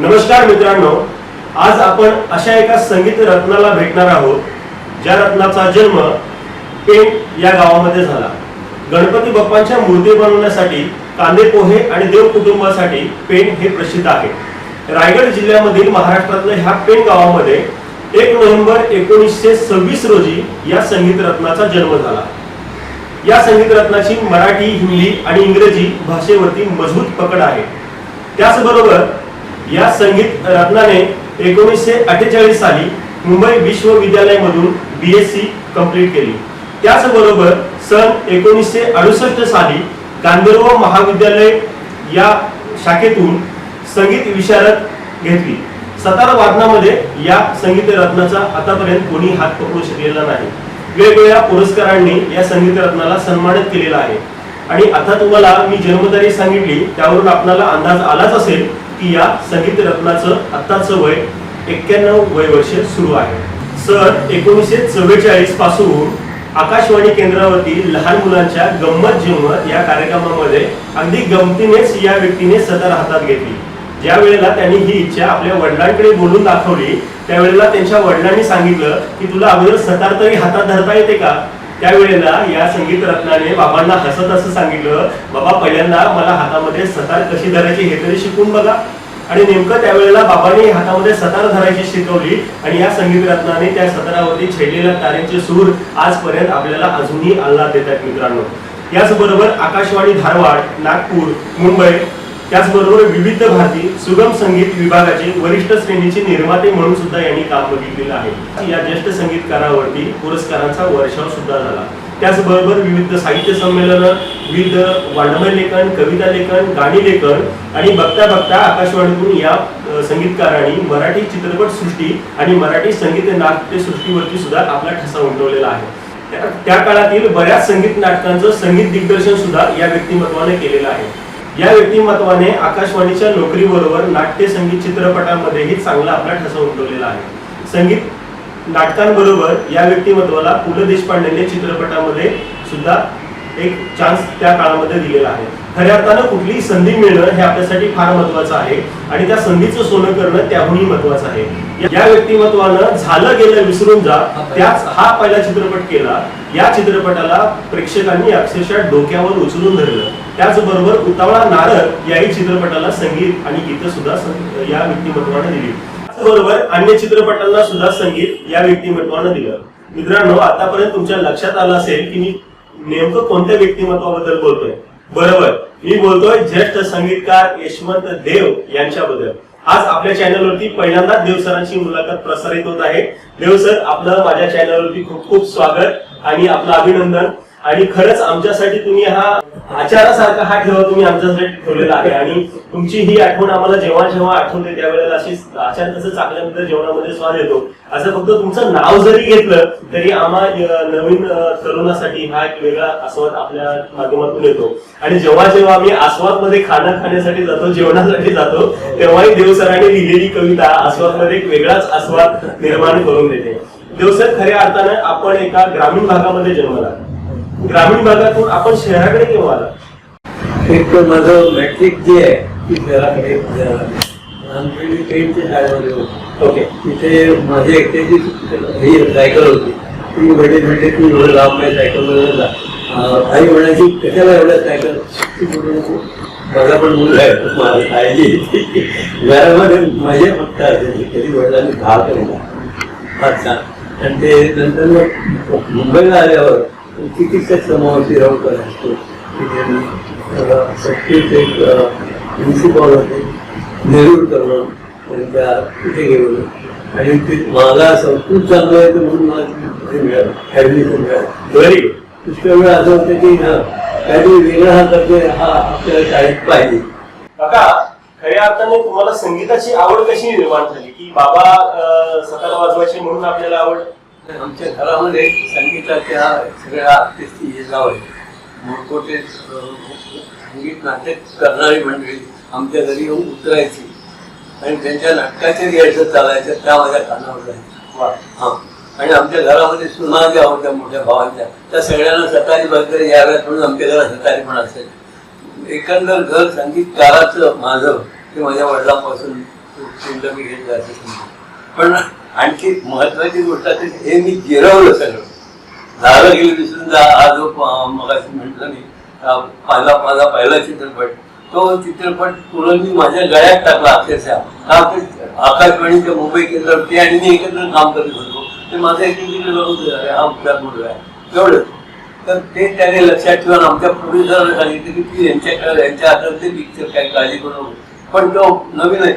नमस्कार मित्रांनो आज आपण अशा एका संगीत रत्नाला भेटणार आहोत ज्या रत्नाचा जन्म पेंट या गावामध्ये झाला. गणपती बाप्पांच्या मूर्ती बनवण्यासाठी कांदे पोहे आणि देव कुटुंबासाठी पेंट हे प्रसिद्ध आहे. रायगड जिल्ह्यामधील महाराष्ट्रातल्या ह्या पेंट गावामध्ये एक नोव्हेंबर एकोणीसशे सव्वीस रोजी या संगीत रत्नाचा जन्म झाला. या संगीत रत्नाची मराठी हिंदी आणि इंग्रजी भाषेवरती मजबूत पकड आहे. त्याचबरोबर या संगीत रत्नाने एकोणीसशे अठ्ठेचाळीस साली मुंबई विश्वविद्यालयामधून बी एस सी कंप्लीट केली. त्याचबरोबर सन एकोणीसशे अडुसष्ट साली गांधर्व महाविद्यालय या शाखेतून संगीत विशारद घेतली. सतार वादनामध्ये या संगीत रत्नाचा आतापर्यंत कोणी हात पकडू शकलेला नाही. वेगवेगळ्या पुरस्कारांनी या संगीत रत्नाला सन्मानित केलेला आहे. आणि आता तुम्हाला मी जन्मतारीख सांगितली त्यावरून आपल्याला अंदाज आलाच असेल की या संगीत रत्नाचं आत्ताचं वय एक्क्याण्णव वय वर्ष सुरू आहे. सन एकोणीसशे चव्वेचाळीसपासून आकाशवाणी केंद्रावरती लहान मुलांच्या गंमत जम्मत या कार्यक्रमामध्ये अगदी गमतीनेच या व्यक्तीने सदर हातात घेतली. ज्या वेळेला त्यांनी ही इच्छा आपल्या वडिलांकडे बोलून दाखवली त्यावेळेला त्यांच्या वडिलांनी सांगितलं की तुला अगोदर सतार तरी हातात धरता येते का? त्यावेळेला या संगीत रत्नाने बाबांना हसत असं सांगितलं बाबा पहिल्यांदा मला हातामध्ये सतार कशी धरायची हे तरी शिकून बघा. आणि नेमकं त्यावेळेला बाबांनी हातामध्ये सतार धरायची शिकवली आणि या संगीत रत्नाने त्या सतारावरती छेडलेल्या तारेंचे सूर आजपर्यंत आपल्याला अजूनही आल्हाद देतात मित्रांनो. याचबरोबर आकाशवाणी धारवाड नागपूर मुंबई त्याचबरोबर विविध भारती सुगम संगीत विभागाचे वरिष्ठ श्रेणीचे निर्माते म्हणून सुद्धा यांनी काम बघितलेलं आहे. या ज्येष्ठ संगीतकारावरती पुरस्कारांचा वर्षाव सुद्धा झाला. त्याचबरोबर विविध साहित्य संमेलन विविध वाङ्मय लेखन कविता लेखन गाणी लेखन आणि बघता बघता आकाशवाणीतून या संगीतकारांनी मराठी चित्रपट सृष्टी आणि मराठी संगीत नाट्य सृष्टीवरती सुद्धा आपला ठसा उमटवलेला आहे. त्या काळातील बऱ्याच संगीत नाटकांचं संगीत दिग्दर्शन सुद्धा या व्यक्तिमत्वाने केलेलं आहे. या व्यक्तिमत्वाने आकाशवाणीच्या नोकरीबरोबर नाट्य संगीत चित्रपटामध्येही चांगला आपला ठसा उमटवलेला आहे. संगीत नाटकांबरोबर या व्यक्तिमत्वाला पु ल देशपांडेने चित्रपटामध्ये सुद्धा एक चान्स त्या काळामध्ये दिलेला आहे. खऱ्या अर्थानं कुठलीही संधी मिळणं हे आपल्यासाठी फार महत्वाचं आहे आणि त्या संधीचं सोनं करणं त्याहूनही महत्वाचं आहे. या व्यक्तिमत्वानं झालं गेलं विसरून जा त्याच हा पहिला चित्रपट केला. या चित्रपटाला प्रेक्षकांनी अक्षरशः डोक्यावर उचलून धरलं. त्याचबरोबर उतावळा नारद याही चित्रपटाला संगीत आणि गीत सुद्धा या व्यक्तिमत्वाने दिली. त्याचबरोबर अन्य चित्रपटांना सुद्धा संगीत या व्यक्तिमत्वाने दिलं. मित्रांनो आतापर्यंत तुमच्या लक्षात आलं असेल की मी नेमकं कोणत्या व्यक्तिमत्वाबद्दल बोलतोय? बरोबर. मी बोलतोय ज्येष्ठ संगीतकार यशवंत देव यांच्याबद्दल. आज आपल्या चॅनलवरती पहिल्यांदाच देव सरांची मुलाखत प्रसारित होत आहे. देव सर आपलं माझ्या चॅनलवरती खूप खूप स्वागत आणि आपलं अभिनंदन. आणि खरंच आमच्यासाठी तुम्ही हा आचारासारखा हा ठेवा तुम्ही आमच्यासाठी ठेवलेला आहे. आणि तुमची ही आठवण आम्हाला जेव्हा जेव्हा आठवते त्यावेळेला अशी आचार कसं चांगल्यामध्ये जेवणामध्ये स्वाद येतो. असं फक्त तुमचं नाव जरी घेतलं तरी आम्हा नवीन तरुणासाठी हा एक वेगळा आस्वाद आपल्या माध्यमातून येतो. आणि जेव्हा जेव्हा आम्ही आस्वादमध्ये खाणं खाण्यासाठी जातो जेवणासाठी जातो तेव्हाही देवसरांनी लिहिलेली कविता आस्वादमध्ये एक वेगळाच आस्वाद निर्माण करून देते. देवसर खऱ्या अर्थानं आपण एका ग्रामीण भागामध्ये जन्मला. ग्रामीण भागातून आपण शहराकडे केव्हा आला. एक तर माझं मॅट्रिक जे आहे ती होती. ओके. तिथे माझी एकट्याची ही सायकल होती. ती म्हणजे म्हणजे तू एवढं लांब आहे सायकल आई म्हणायची कशाला एवढ्या सायकल ती माझा पण मुलगा आहे माझं काळजी घरामध्ये मजा फक्त असायची कधी वडिलांनी घाल करायला अच्छा. आणि ते नंतर मग मुंबईला आल्यावर चिकित्सक समावेशी राहून करायचो तिथे मी, अं, सक्तीचे एक प्रिन्सिपॉल होते. नेरूरकरनं त्यांच्या तिथे गेलो आणि ते मला संस्कृत चांगलं आहे तर म्हणून मला ते मिळालं. ॲडमिशन मिळालं. व्हेरी पुष्कळ वेळ असं होतं की हा काहीतरी वेगळा हा करतोय हा आपल्याला शाळेत पाहिजे. काका खऱ्या अर्थाने तुम्हाला संगीताची आवड कशी निर्माण झाली? की बाबा सतार वाजवायचे म्हणून आपल्याला आवड आमच्या घरामध्ये संगीताच्या सगळ्या आर्टिस्टची हे नाव आहे मोठमोठे संगीत नाटक करणारी मंडळी आमच्या घरी येऊन उतरायची. आणि त्यांच्या नाटकाचे रिहर्सल चालायच्या त्या माझ्या कानावर जायच्या. वा. हा. आणि आमच्या घरामध्ये सुना ज्या होत्या मोठ्या भावांच्या त्या सगळ्यांना सकाळी वगैरे याव्यात म्हणून आमच्या घरात सकाळी पण असेल एकंदर घर संगीतकाराचं माझं ते माझ्या वडिलांपासून मी घेतलं असं. पण आणखी महत्वाची गोष्ट असेल हे मी जिरवलं सगळं झालं गेलं विसरून जा हा जो मग म्हटलं मी माझा माझा पहिला चित्रपट. तो चित्रपट पुढं मी माझ्या गळ्यात टाकला अक्षरशः. का ते आकाशवाणीच्या मुंबई केंद्रावरती आणि मी एकत्र काम करत होतो. ते माझं एक तिकडे हा उपचार मुलगा आहे. एवढं. तर ते त्याने लक्षात ठेवून आमच्या प्रोड्युसरला सांगितलं की ती यांच्याकडे यांच्या हातात ते पिक्चर काही काळजी करू पण तो नवीन आहे.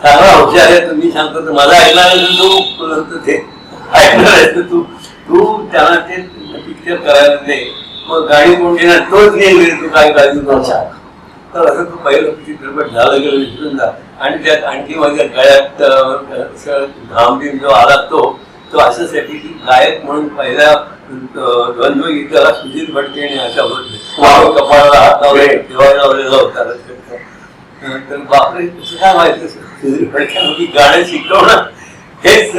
चांगला हुशार आहे तुम्ही सांगतो तर मला ऐकणार आहे तू नंतर ते ऐकणार आहे तर तू तू त्यांना ते पिक्चर करायला दे. मग गाडी कोण घेणार तोच घेईल तू काय काळजी नव्हता. तर असं तू पहिलं चित्रपट झालं गेलं विसरून जा. आणि त्यात आणखी माझ्या गळ्यात घाम बिम जो आला तो तो अशासाठी की गायक म्हणून पहिल्या अं, द्वंद्व गीताला सुधीर भटकेने अशा होत. कपाळाला हात लावले ठेवायला लावलेला होता तर बापरे कसं काय माहिती गाणं शिकवणं हेच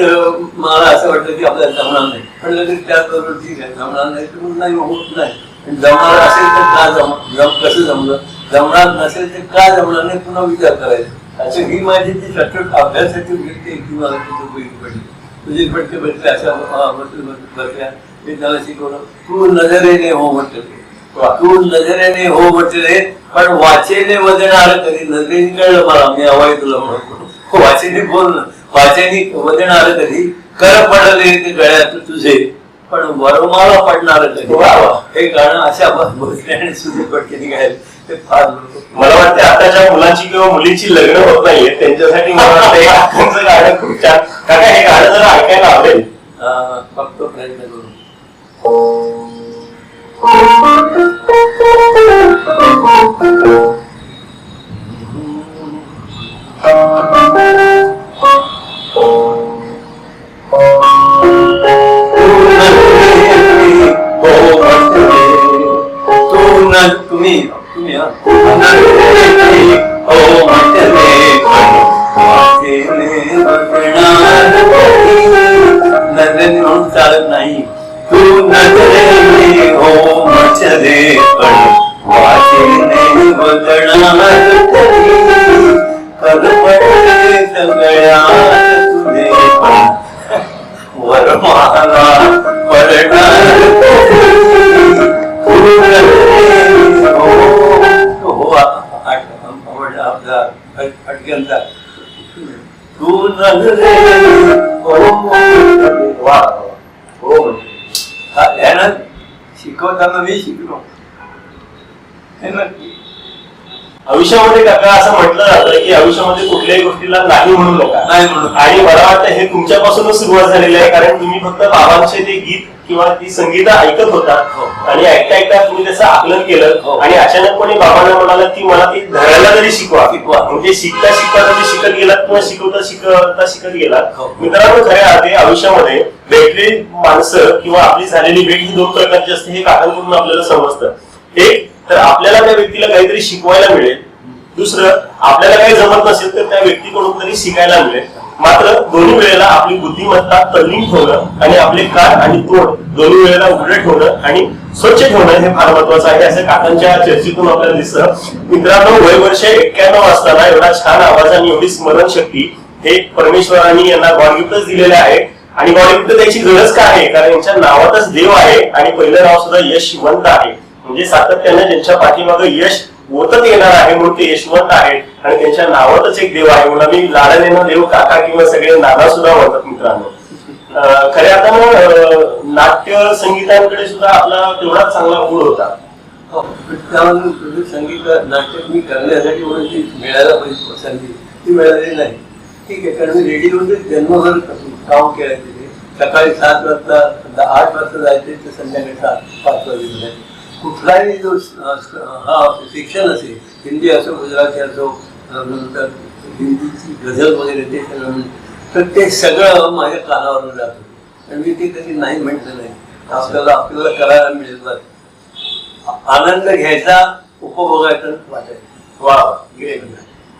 मला असं वाटलं की आपल्याला जमणार नाही. पण लगेच त्याचबरोबर ठीक आहे जमणार नाही तर नाही होत नाही. जमणार असेल तर का जम जम कसं जमलं? जमणार नसेल तर का जमणार नाही? पुन्हा विचार करायचा. असं ही माझी जी सतत अभ्यासाची वृत्ती आहे, ती मला तिथे उपयोगी पडली. तुझे फटके बसले अशा अं, बसले मी त्याला शिकवलं. तू नजरेने हो म्हटलं. तू नजरेने हो म्हटले पण वाचेने वजणार कधी नजरेने कळलं मला मी हवाय तुला म्हणून वाचेने बोल वाचेने वजणार कधी? कर पडले ते गळ्यात तुझे पण वरमाला पडणार. हे गाणं अशा भोसले आणि सुधीर पटकेने गायलं ते फार मला वाटतं आताच्या मुलांची किंवा मुलीची लग्न होत नाहीये त्यांच्यासाठी मला वाटतं हे गाणं खूप छान. काका हे गाणं जरा ऐकायला आवडेल. फक्त प्रयत्न करून हो तू नजरे वा हो यानं शिकवताना मी शिकलो हे नक्की आयुष्यामध्ये काका असं म्हटलं जातं की आयुष्यामध्ये कुठल्याही गोष्टीला नाही म्हणू नका नाही म्हणू. आणि मला वाटतं हे तुमच्यापासूनच सुरुवात झालेली आहे कारण तुम्ही फक्त बाबांचे ते गीत किंवा ती संगीत ऐकत होता हो. आणि ऐकता ऐकता तुम्ही त्याचं आकलन केलं हो. आणि अचानकपणे बाबांना म्हणाला की मला ती धरायला तरी शिकवा शिकवा. म्हणजे शिकता शिकता तुम्ही शिकत गेलात किंवा शिकवता शिकवता शिकत गेलात हो. मित्रांनो खऱ्या अर्थी आयुष्यामध्ये भेटलेली माणसं किंवा आपली झालेली भेट ही दोन प्रकारची असते हे काकांकडून आपल्याला समजतं एक तर आपल्याला त्या व्यक्तीला काहीतरी शिकवायला मिळेल दुसरं आपल्याला काही जमत नसेल तर त्या व्यक्तीकडून तरी शिकायला मिळेल मात्र दोन्ही वेळेला आपली बुद्धिमत्ता तल्लीन ठेवणं आणि आपले कान आणि तोंड दोन्ही वेळेला उघडे ठेवणं आणि स्वच्छ ठेवणं हे फार महत्वाचं आहे. असं काकांच्या चर्चेतून आपल्याला दिसतं. मित्रांनो वय वर्ष एक्क्याण्णव असताना एवढा छान आवाज आणि एवढी स्मरणशक्ती हे परमेश्वरांनी यांना गॉडगिफ्टच दिलेले आहे. आणि गॉडगिफ्ट त्याची गरज काय आहे? कारण यांच्या नावातच देव आहे आणि पहिलं नाव सुद्धा यशवंत आहे. म्हणजे सातत्यानं ज्यांच्या पाठीमागे यश ओतत येणार आहे म्हणून ते यशवंत आहेत. आणि त्यांच्या नावातच एक देव आहे. मला मी लाडनेनं देव काका किंवा सगळे नाना सुद्धा म्हणतात मित्रांनो. खऱ्या अर्थानं नाट्य संगीतांकडे सुद्धा आपला तेवढाच चांगला गुण होता. हो, संगीत नाट्य मी करण्यासाठी म्हणून ती मिळायला पाहिजे संधी ती मिळाली नाही. ठीक आहे कारण मी रेडिओमध्ये जन्मभर काम केलं तिथे. सकाळी सात वाजता आठ वाजता जायचे ते संध्याकाळी सात पाच वाजता कुठलाही जो हा शिक्षण असेल हिंदी असो गुजराती असो म्हणतात हिंदीची गझल वगैरे ते सगळं तर ते सगळं माझ्या कानावर जात. आणि मी ते कधी नाही म्हटलं नाही. आपल्याला आपल्याला करायला मिळेल नाही आनंद घ्यायचा उपभोगायचा वाटायचं वा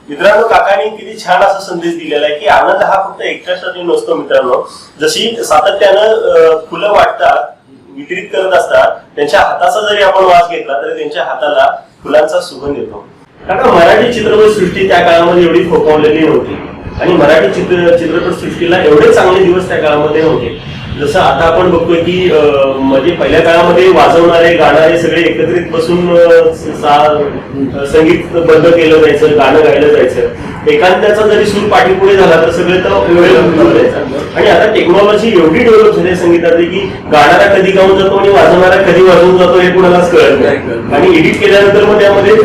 मित्रांनो काकांनी किती छान असा संदेश दिलेला आहे की आनंद हा फक्त एकट्यासाठी नसतो मित्रांनो. जशी सातत्यानं फुलं वाटतात वितरित करत असतात त्यांच्या हाताचा जरी आपण वास घेतला तरी त्यांच्या हाताला फुलांचा सुगंध येतो. कारण मराठी चित्रपट सृष्टी त्या काळामध्ये एवढी फोफावलेली नव्हती. आणि मराठी चित्र चित्रपट सृष्टीला एवढे चांगले दिवस त्या काळामध्ये नव्हते. जसं आता आपण बघतोय की म्हणजे पहिल्या काळामध्ये वाजवणारे गाणारे सगळे एकत्रित बसून संगीत बंद केलं जायचं गाणं गायलं जायचं. एकांताचा जरी सूर पाठीपुढे झाला तर सगळे तर वेळ जायचा आणि आता टेक्नॉलॉजी एवढी डेव्हलप झाली आहे संगीतातली की गाणारा कधी गाऊन जातो आणि वाजवणारा कधी वाजवून जातो हे कुणालाच कळत नाही. आणि एडिट केल्यानंतर मग त्यामध्ये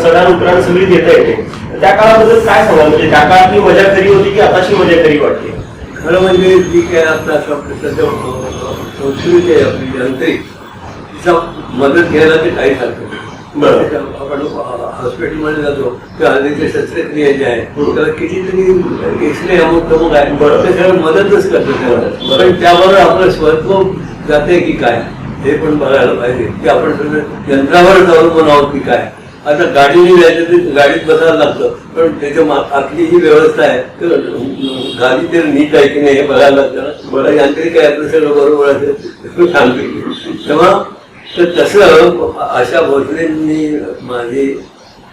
चढाण उतराण सगळी देता येते. त्या काळाबद्दल काय सांगाल? म्हणजे त्या काळातली मजा खरी होती की आताची मजा खरी वाटते? खरं म्हणजे जी काय आता सध्या संस्कृती आहे आपली यांत्रिक. तिचा मदत घ्यायला ते काही सांगतो. आपण हॉस्पिटलमध्ये जातो किंवा हल्लीचे शस्त्रक्रिया जे आहे त्याला कितीतरी एक्सरे अमुक तमुक आहे. बरं. ते सगळं मदतच करतं. त्याला. पण त्याबरोबर आपलं स्वत्व जाते की काय हे पण बघायला पाहिजे. की आपण यंत्रावर अवलंबून आहोत की काय. आता गाडीने जायचं तर गाडीत बसायला लागतं. पण त्याच्या मा- आतली जी व्यवस्था आहे तर गाडी तर नीट आहे की नाही हे बघायला लागतं. ना बरं यांत्रिक आहे आपलं सगळं बरोबर असेल सांगते. तेव्हा तर तसं अशा भोसलेंनी माझी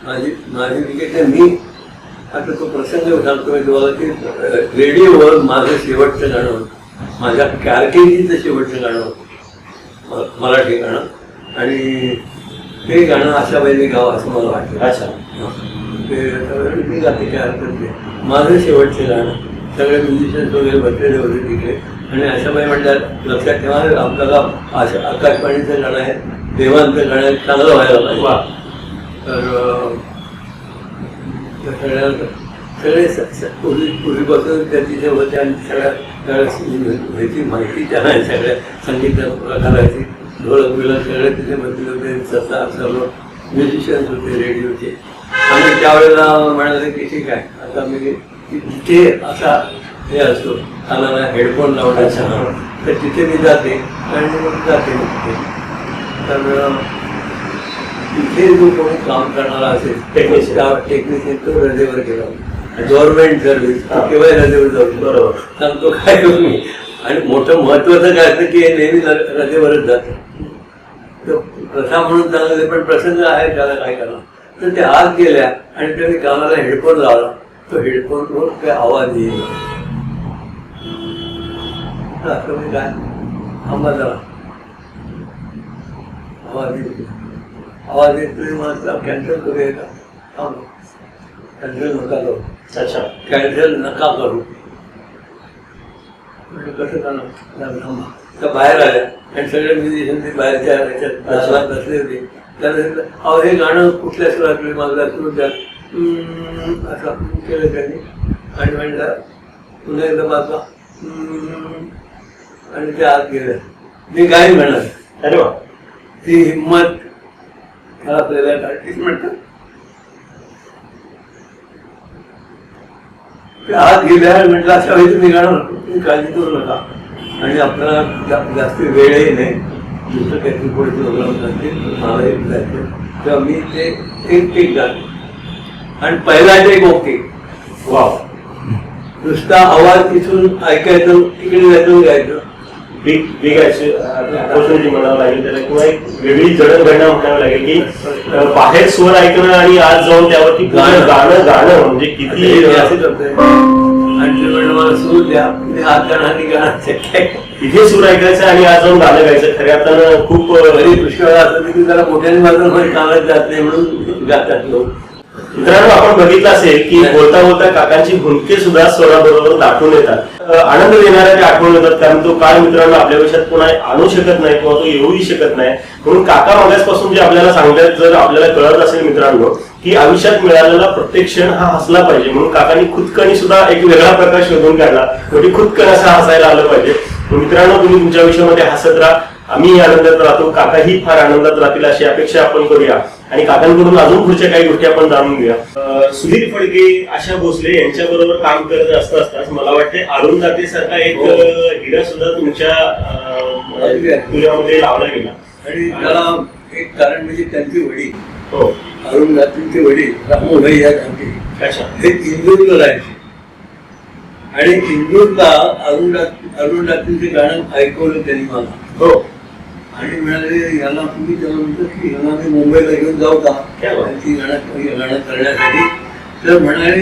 माझी माझी विकेट मी आता तो प्रसंग सांगतो मी तुम्हाला की रेडिओवर माझं शेवटचं गाणं होतं. माझ्या कारकिर्दीचं शेवटचं गाणं होतं. मराठी गाणं. आणि ते गाणं अशा वेळी गाव असं मला वाटतं अच्छा ते मी गाते काय हरकत नाही माझं शेवटचं गाणं सगळे म्युझिशियन्स वगैरे बसलेले होते तिकडे आणि अशाबाई म्हणतात लक्षात ठेवा आपल्याला आशा आकाशवाणीचं गाणं आहे देवांचं गाणं आहे चांगलं व्हायला पाहिजे वा तर सगळ्या सगळे पूर्वी पूर्वीपासून त्या तिथे होते आणि सगळ्या माहिती त्यांना आहे सगळ्या संगीत प्रकाराची ढोलक बिळक सगळे तिथे बसले होते सत्ता सर्व म्युझिशियन्स होते रेडिओचे आणि त्यावेळेला म्हणाले की ठीक आहे आता मी तिथे असा हे असतो कानाला हेडफोन लावण्याचा. तर तिथे मी जाते आणि मग जाते मी तिथे. तर तिथे जो कोणी काम करणारा असेल Technician. टेक्निशियन तो रजेवर गेला. गव्हर्नमेंट सर्व्हिस केव्हा रजेवर जाऊ बरोबर. सांगतो काय करू मी आणि मोठं महत्वाचं काय असतं की हे नेहमी रजेवरच जातं. तो प्रथा म्हणून चालले पण प्रसंग आहे त्याला काय करणार तर ते आत गेल्या आणि त्यांनी कानाला हेडफोन लावला. तो हेडफोनवर काय आवाज येईल असं मी काय? थांबा जरा. आवाज येतो आवाज येतोय मग कॅन्सल करूया का कॅन्सल नका करू. अच्छा. कॅन्सल नका करू. कसं तर बाहेर आल्या. आणि सगळे म्युझिशियन ते बाहेरच्या ह्याच्यात बसले होते. त्याला सांगितलं, अहो हे गाणं कुठल्या सुरातले माझं सुरू द्या. असं केलं त्यांनी. आणि म्हणलं पुन्हा एकदा हम्म, आणि ते आत गेलं. मी गाय म्हणणार अरे वा. ती हिंमत प्रेरक आर्टिस्ट म्हणतात. ते आत गेल्या म्हटलं अशा वेळी तुम्ही गाणं तुम्ही काळजी करू नका. आणि आपल्याला जा- जास्त वेळही नाही. दुसरं काहीतरी पुढे प्रोग्राम करते मला एक जायचं तेव्हा मी ते एक टेक जाते. आणि पहिला टेक ओके. वा नुसता आवाज तिथून ऐकायचं तिकडे जायचं गायचं बिग बिग ऑपॉर्च्युनिटी म्हणावं लागेल त्याला किंवा एक वेगळी जडणघडणं म्हणावं लागेल की बाहेर स्वर ऐकणं आणि आज जाऊन त्यावरती गाणं. गाणं गाणं म्हणजे किती गाणं गाणं इथे सूर ऐकायचं आणि आज जाऊन गाणं गायचं. खऱ्या अर्थानं खूप पुष्कळ असं की जरा मोठ्याने माझं कानात जात नाही म्हणून गातात लोक. मित्रांनो आपण बघितलं असेल की बोलता बोलता काकांची भूमिके सुद्धा स्वराबरोबर दाटून येतात. आनंद देणाऱ्या त्या आठवण येतात कारण तो काळ मित्रांनो आपल्या आयुष्यात पुन्हा आणू शकत नाही किंवा तो येऊही शकत नाही. म्हणून काका मागासपासून जे आपल्याला सांगतात जर आपल्याला कळत असेल मित्रांनो की आयुष्यात मिळालेला प्रत्येक क्षण हा हसला पाहिजे. म्हणून काकांनी खुदकणी सुद्धा एक वेगळा प्रकार शोधून काढला. म्हणजे खुदकण असं हसायला आलं पाहिजे. मित्रांनो तुम्ही तुमच्या आयुष्यामध्ये हसत राहा. आम्ही आनंदात राहतो. काकाही फार आनंदात राहतील अशी अपेक्षा आपण करूया. आणि काकांकडून अजून पुढच्या काही गोष्टी आपण जाणून घेऊया. सुधीर फडके आशा भोसले यांच्या बरोबर काम करत असत असताच मला वाटते अरुण दाते सारखा एक हो. हिरा सुद्धा तुमच्या तुझ्यामध्ये लावला गेला. आणि त्याला एक कारण म्हणजे त्यांची वडील हो. अरुण दातींचे वडील रामोभाई या गावचे. अच्छा. हे इंदूरला राहायचे. आणि इंदूरला अरुण अरुण दातींचे गाणं ऐकवलं त्यांनी मला. हो. आणि म्हणाले याला तुम्ही त्याला म्हणतो की याला मी मुंबईला घेऊन जाऊ का? क्या बात. ती गाणं गाणं करण्यासाठी. तर म्हणाले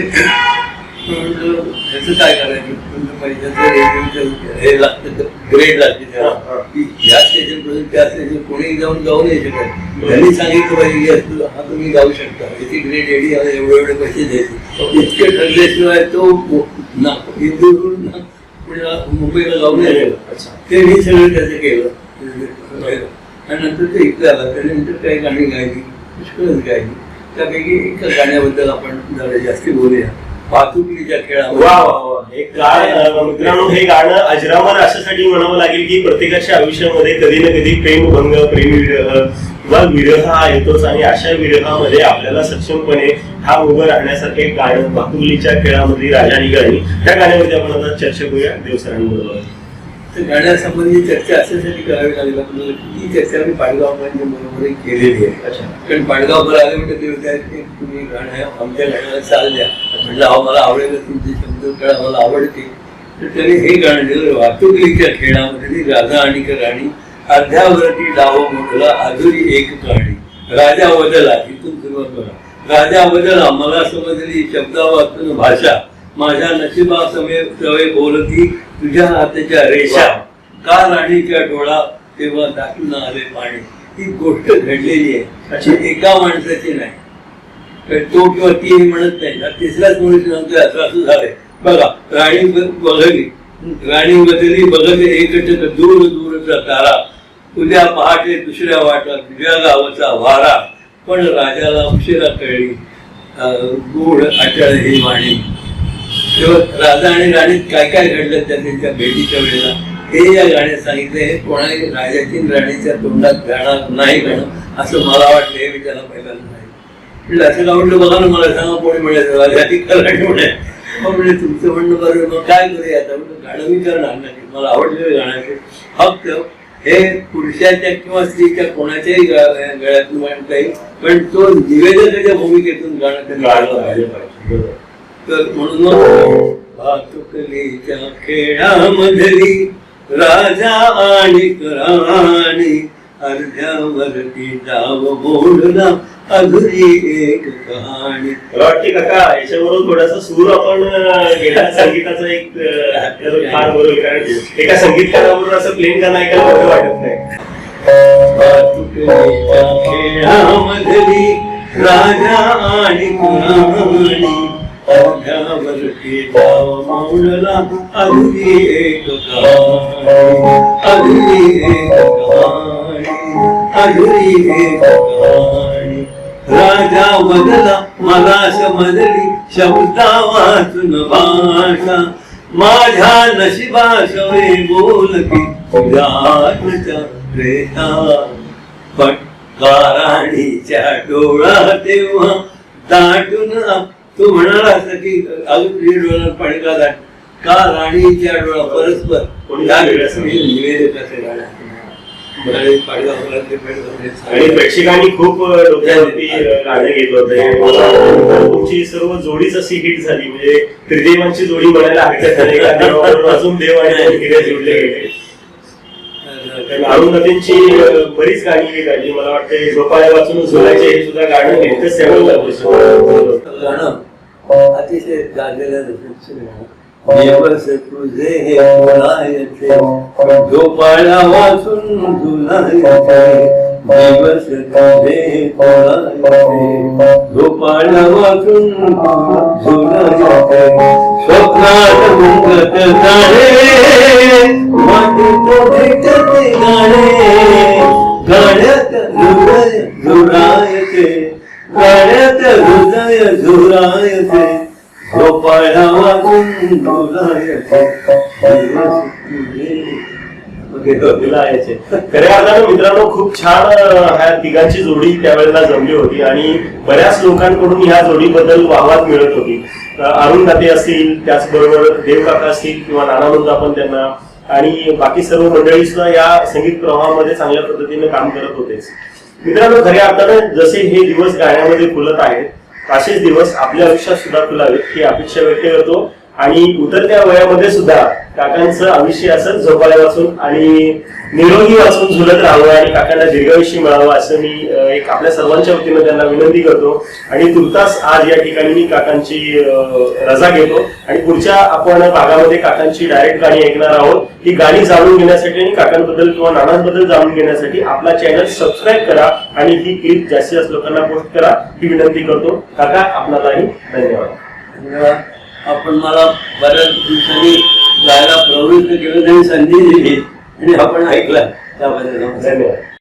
ह्याचं काय करायचं? म्हणलं, पैशाचं रेडिओचं हे लागतं ग्रेड लागते त्याला. की ह्या स्टेशनपासून त्या स्टेशन कोणी जाऊन जाऊ नाही शकत. त्यांनी सांगितलं पाहिजे की हा तुम्ही जाऊ शकता. याची ग्रेड एडी एवढे एवढे पैसे द्यायचे. इतके ठरल्याशिवाय तो ना- इंदूरहून ना- पुण्याला- मुंबईला जाऊ नाही शकत. ते मी सगळं त्याचं केलं. आणि नंतर ते इकडे आला त्यानंतर काही गाणी गायली पुष्कळच गायली. त्यापैकी एका गाण्याबद्दल आपण जरा जास्ती बोलूया. वाहतुकीच्या वा वा वा. हे गाणं मित्रांनो हे गाणं अजरामर अशासाठी म्हणावं लागेल की प्रत्येकाच्या आयुष्यामध्ये कधी ना कधी प्रेमभंग प्रेम विरह किंवा विरह हा येतोच आणि अशा विरहामध्ये आपल्याला सक्षमपणे हा उभं राहण्यासारखे गाणं वाहतुकीच्या खेळामधली राजानी गाणी. त्या गाण्यामध्ये आपण आता चर्चा करूया. देवसरांबरोबर. तर गाण्यासंबंधी चर्चा अशासाठी करावी लागेल. आपल्याला की ती चर्चा मी पाडगावमध्ये बरोबर केलेली आहे. अच्छा. कारण पाडगाववर आले म्हणजे ते की तुम्ही गाणं आमच्या गाण्याला चाल द्या. म्हटलं अहो मला आवडेल तुमचे शब्द कळा मला आवडते. तर त्याने हे गाणं दिलं वाहतुकीच्या खेळामध्ये राजा आणि राणी अर्ध्यावरती डाव मोठला अधुरी एक कहाणी राजा बदला इथून सुरुवात करा. राजा बदला मला समजली शब्दावाचून भाषा. माझ्या नशिबा समे सवय बोलती तुझ्या हाताच्या रेषा का राणीच्या डोळा तेव्हा दाटून आले पाणी. ही गोष्ट घडलेली आहे. अशी एका माणसाची नाही. तो किंवा ती म्हणत नाही. तिसराच मनुष्य सांगतोय असं असं झालंय. बघा राणी बघली. राणी बदली बघत एकटक दूर दूरचा तारा. उद्या पहाटे दुसऱ्या वाटा तुझ्या गावाचा वारा. पण राजाला उशिरा कळली. गूढ अटळ ही वाणी. तेव्हा राजा आणि राणीत काय काय घडलं त्या त्यांच्या भेटीच्या वेळेला? हे या गाण्यात सांगितलं हे कोणाही राजाची राणीच्या तोंडात गाणार नाही गाणं असं मला वाटलं हे मी त्याला पहिल्यांदा नाही म्हटलं असं आवडलं बघा ना मला सांगा कोणी म्हणायचं राजाची म्हणे मग म्हणजे तुमचं म्हणणं बरं मग काय करूया आता? म्हणजे गाणं मी करणार नाही. मला आवडलेलं गाणं आहे. फक्त हे पुरुषाच्या किंवा स्त्रीच्या कोणाच्याही गळ्यातून म्हणता येईल पण तो निवेदकाच्या भूमिकेतून गाणं ते गाणं पाहिजे. तर म्हणून भातुकलीच्या खेळामधली राजा आणि राणी अर्ध्यावरती डाव बोलला अधुरी एक कहाणी. मला वाटते काका याच्याबरोबर थोडासा सूर आपण अं, गेल्या संगीताचा एक फार बरोबर कारण एका संगीतकाराबरोबर असं प्लेन गाणं ऐकायला वाटत नाही. भातुकलीच्या खेळामधली राजा आणि राणी. अर्ध्यावरती डाव बोलला अगदी एक अगदी एक अगदी एक राजा बदला मला समजली शब्दा वाचून भाषा माझ्या नशिबा बोल बोलती तुझ्या रेखा पण काराणीच्या डोळा तेव्हा दाटून तू म्हणाला असं की अजून तुझ्या डोळ्यात पाणी का दाट का राणीच्या डोळा परस्पर आणि प्रेक्षकांनी खूप डोक्यावरती गाणं घेतलं होतं. सर्व जोडीच अशी हिट झाली. म्हणजे त्रिदेवांची जोडी म्हणायला हरकत नाही अजून देव आणि हिरे जोडले गेले. अरुंधतींची बरीच गाणी ही गाणी मला वाटतं झोपाळ्या वाचून झोलायचे हे सुद्धा गाणं नेमकंच त्यावेळेला गाणं अतिशय गाजलेलं. दिवस तुझे हे बोलायचे झोपाळ्या वाचून झुलायचे दिवस तुझे हे. झोपाळ्या वाचून स्वप्नात मुंगत जाणे मातीत भेटते गाणे गाण्यात हृदय झुरायचे गाण्यात हृदय झुरायचे. खऱ्या अर्थानं मित्रांनो खूप छान ह्या तिघांची जोडी त्यावेळेला जमली होती आणि बऱ्याच लोकांकडून ह्या जोडीबद्दल वाहवात मिळत होती. अरुण दाते असतील त्याचबरोबर देवकाका असतील किंवा नानानंद आपण त्यांना आणि बाकी सर्व मंडळी सुद्धा या संगीत प्रवाहामध्ये चांगल्या पद्धतीने काम करत होतेच मित्रांनो खऱ्या अर्थानं जसे हे दिवस गाण्यामध्ये फुलत आहेत असेच दिवस आपल्या आयुष्यात सुद्धा फुलावेत ही अपेक्षा व्यक्त करतो. आणि उतरत्या वयामध्ये सुद्धा काकांचं आयुष्य असं झोपाळ्या वाचून आणि निरोगी वाचून झुलत राहावं आणि काकांना दीर्घायुष्य मिळावं असं मी एक आपल्या सर्वांच्या वतीनं त्यांना विनंती करतो. आणि तुर्तास आज या ठिकाणी मी काकांची रजा घेतो. आणि पुढच्या आपण भागामध्ये काकांची डायरेक्ट गाणी ऐकणार आहोत. ही गाणी जाणून घेण्यासाठी आणि काकांबद्दल किंवा नानांबद्दल जाणून घेण्यासाठी आपला चॅनल सबस्क्राईब करा आणि ही क्लिप जास्तीत जास्त लोकांना पोस्ट करा ही विनंती करतो. काका आपणालाही धन्यवाद. धन्यवाद. आपण मला बऱ्याच दिवसांनी जायला प्रवृत्त केलं त्यांनी संधी दिली आणि आपण ऐकलं. त्याबद्दल धन्यवाद.